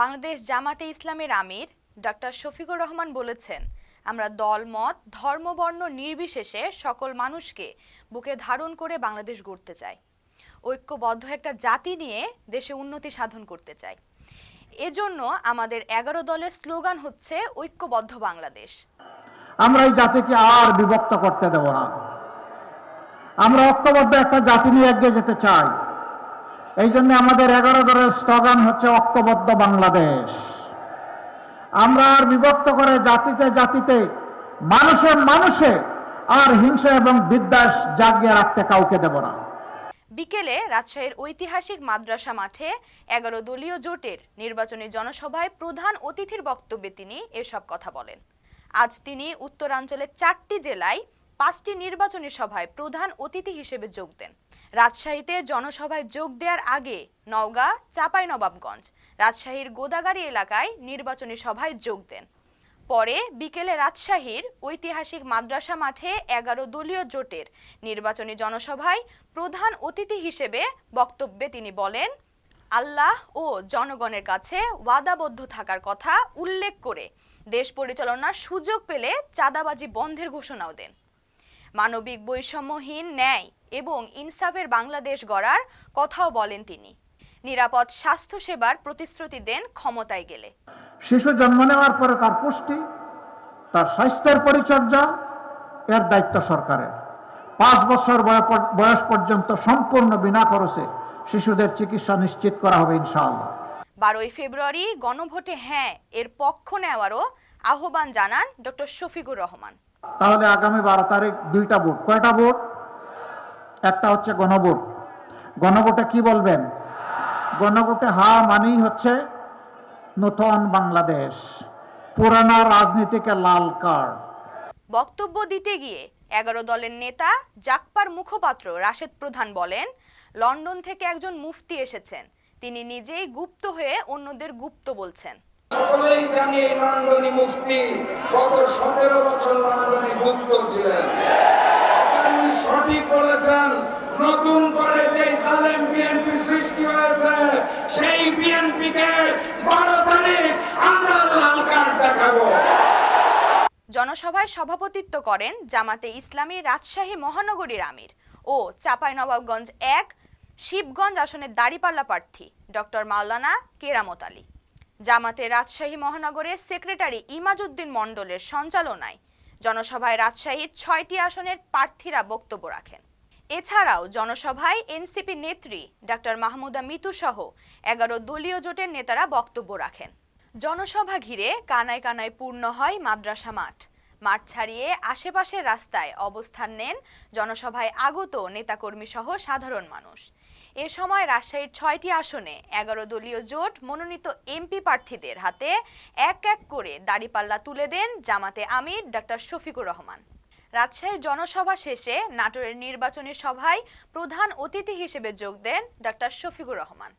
বাংলাদেশ জামাতে ইসলামের আমির ডক্টর শফিকুর রহমান বলেছেন, আমরা দলমত ধর্মবর্ণ নির্বিশেষে সকল মানুষকে বুকে ধারণ করে বাংলাদেশ গড়তে চাই। ঐক্যবদ্ধ একটা জাতি নিয়ে দেশে উন্নতি সাধন করতে চাই। এজন্য আমাদের এগারো দলের স্লোগান হচ্ছে ঐক্যবদ্ধ বাংলাদেশ। আমরা এই জাতিকে আর বিভক্ত করতে দেব না। আমরা ঐক্যবদ্ধ একটা জাতি নিয়ে এগিয়ে যেতে চাই। এই জন্য আমাদের এগারো দলের স্লোগান হচ্ছে ঐক্যবদ্ধ বাংলাদেশ। আমরা আর বিভক্ত করে জাতিতে জাতিতে মানুষের মানুষে, আর হিংসা এবং বিদ্বেষ জাগিয়ে রাখতে কাউকে দেব না। বিকেলে রাজশাহীর ঐতিহাসিক মাদ্রাসা মাঠে এগারো দলীয় জোটের নির্বাচনী জনসভায় প্রধান অতিথির বক্তব্যে তিনি এসব কথা বলেন। আজ তিনি উত্তরাঞ্চলের চারটি জেলায় পাঁচটি নির্বাচনী সভায় প্রধান অতিথি হিসেবে যোগ দেন। রাজশাহীতে জনসভায় যোগ দেওয়ার আগে নওগাঁ, চাঁপাইনবাবগঞ্জ, রাজশাহীর গোদাগাড়ি এলাকায় নির্বাচনী সভায় যোগ দেন। পরে বিকেলে রাজশাহীর ঐতিহাসিক মাদ্রাসা মাঠে এগারো দলীয় জোটের নির্বাচনী জনসভায় প্রধান অতিথি হিসেবে বক্তব্যে তিনি বলেন, আল্লাহ ও জনগণের কাছে ওয়াদাবদ্ধ থাকার কথা উল্লেখ করে দেশ পরিচালনার সুযোগ পেলে চাঁদাবাজি বন্ধের ঘোষণাও দেন। মানবিক বৈষম্যহীন ন্যায় এবং ইনসাফের বাংলাদেশ গড়ার কথাও বলেন তিনি। নিরাপদ স্বাস্থ্যসেবার প্রতিশ্রুতি দেন ক্ষমতায় গেলে। শিশু জন্ম নেওয়ার পরে তার পুষ্টি তার স্বাস্থ্যের পরিচর্যা এর দায়িত্ব সরকারের। পাঁচ বছর বয়- বয়স পর্যন্ত সম্পূর্ণ বিনা খরচে শিশুদের চিকিৎসা নিশ্চিত করা হবে ইনশাআল্লাহ। বারোই ফেব্রুয়ারি গণভোটে হ্যাঁ এর পক্ষ নেওয়ারও আহ্বান জানান ডক্টর শফিকুর রহমান। তাহলে আগামী বারো তারিখ দুইটা ভোট। কয়টা ভোট? একটা হচ্ছে গণভোট। গণভোটে কি বলবেন? গণভোটে হা মানেই হচ্ছে নতুন বাংলাদেশ। পুরানা রাজনীতিকে লাল কার্ড। বক্তব্য দিতে গিয়ে এগারো দলের নেতা জাকপার মুখপাত্র রাশেদ প্রধান বলেন লন্ডন থেকে একজন মুফতি এসেছেন। তিনি নিজেই গুপ্ত হয়ে অন্যদের গুপ্ত বলছেন। সকলেই জানি এই লন্ডনী মুফতি গত সতেরো বছর সঠিক বলেছেন, নতুন করে যে সালেম বিএনপি সৃষ্টি হয়েছে, সেই বিএনপি কে বারো তারিখ আমরা লাল কার্ড দেখাবো। জনসভায় সভাপতিত্ব করেন জামাতে ইসলামী রাজশাহী মহানগরীর আমির ও চাঁপাইনবাবগঞ্জ এক, শিবগঞ্জ আসনের দাড়িপাল্লা প্রার্থী ডক্টর মাওলানা কেরামত আলী। জামাতে রাজশাহী মহানগরের সেক্রেটারি ইমাজউদ্দিন মণ্ডলের সঞ্চালনায় জনসভায় রাজশাহীর ছয়টি আসনের প্রার্থীরা বক্তব্য রাখেন। এছাড়াও জনসভায় এনসিপি নেত্রী ডাক্তার মাহমুদা মিতু সহ এগারো দলীয় জোটের নেতারা বক্তব্য রাখেন। জনসভা ঘিরে কানায় কানায় পূর্ণ হয় মাদ্রাসা মাঠ। মাঠ ছাড়িয়ে আশেপাশের রাস্তায় অবস্থান নেন জনসভায় আগত নেতাকর্মী সহ সাধারণ মানুষ। এ সময় রাজশাহীর ছয়টি আসনে এগারো দলীয় জোট মনোনীত এমপি প্রার্থীদের হাতে এক এক করে দাড়িপাল্লা তুলে দেন জামাতে আমির ডাক্তার শফিকুর রহমান। রাজশাহীর জনসভা শেষে নাটোরের নির্বাচনী সভায় প্রধান অতিথি হিসেবে যোগ দেন ডাক্তার শফিকুর রহমান।